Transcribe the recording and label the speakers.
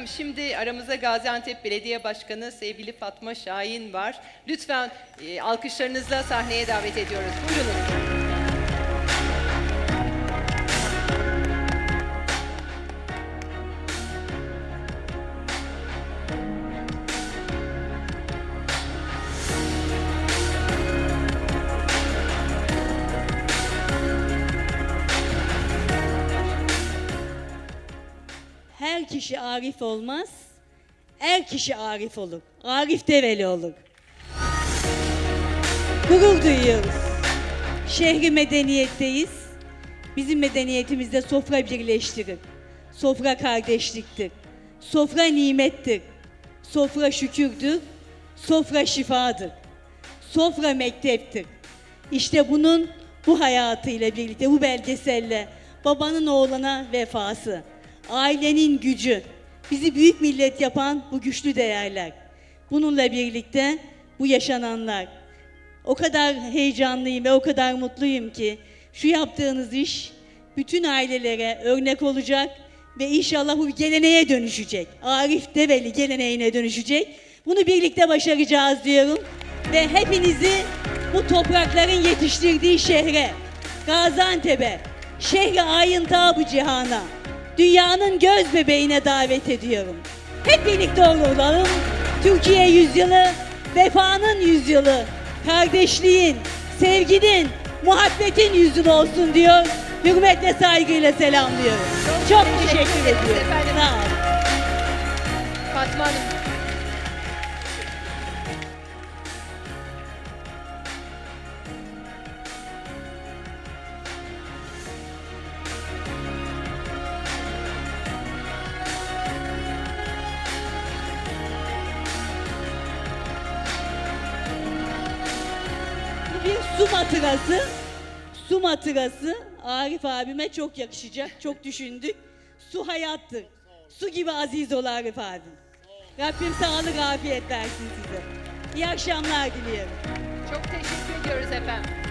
Speaker 1: Efendim şimdi aramızda Gaziantep Belediye Başkanı sevgili Fatma Şahin var. Lütfen e, alkışlarınızla sahneye davet ediyoruz. Buyurunuz.
Speaker 2: Her kişi arif olmaz, er kişi arif olur. Arif develi olur. Gurur duyuyoruz. Şehri medeniyetteyiz. Bizim medeniyetimizde sofra birleştirir. Sofra kardeşliktir. Sofra nimettir. Sofra şükürdür. Sofra şifadır. Sofra mekteptir. İşte bunun bu hayatıyla birlikte, bu belgeselle babanın oğlana vefası, ailenin gücü, bizi büyük millet yapan bu güçlü değerler. Bununla birlikte bu yaşananlar. O kadar heyecanlıyım ve o kadar mutluyum ki şu yaptığınız iş bütün ailelere örnek olacak ve inşallah bu geleneğe dönüşecek. Arif Develi geleneğine dönüşecek. Bunu birlikte başaracağız diyorum. Ve hepinizi bu toprakların yetiştirdiği şehre, Gaziantep'e, şehri ayın bu cihana, dünyanın göz bebeğine davet ediyorum. Hep birlikte olalım. Türkiye yüzyılı, vefanın yüzyılı, kardeşliğin, sevginin, muhabbetin yüzyılı olsun diyor. Hürmetle saygıyla selamlıyorum. Çok, teşekkür,
Speaker 1: teşekkür ederiz
Speaker 2: ediyorum. Sağ olun.
Speaker 1: Fatma Hanım.
Speaker 2: Bir su matırası. Su matırası Arif abime çok yakışacak. Çok düşündük. Su hayattır. Su gibi aziz ol Arif abim. Rabbim sağlık afiyet versin size. İyi akşamlar diliyorum.
Speaker 1: Çok teşekkür ediyoruz efendim.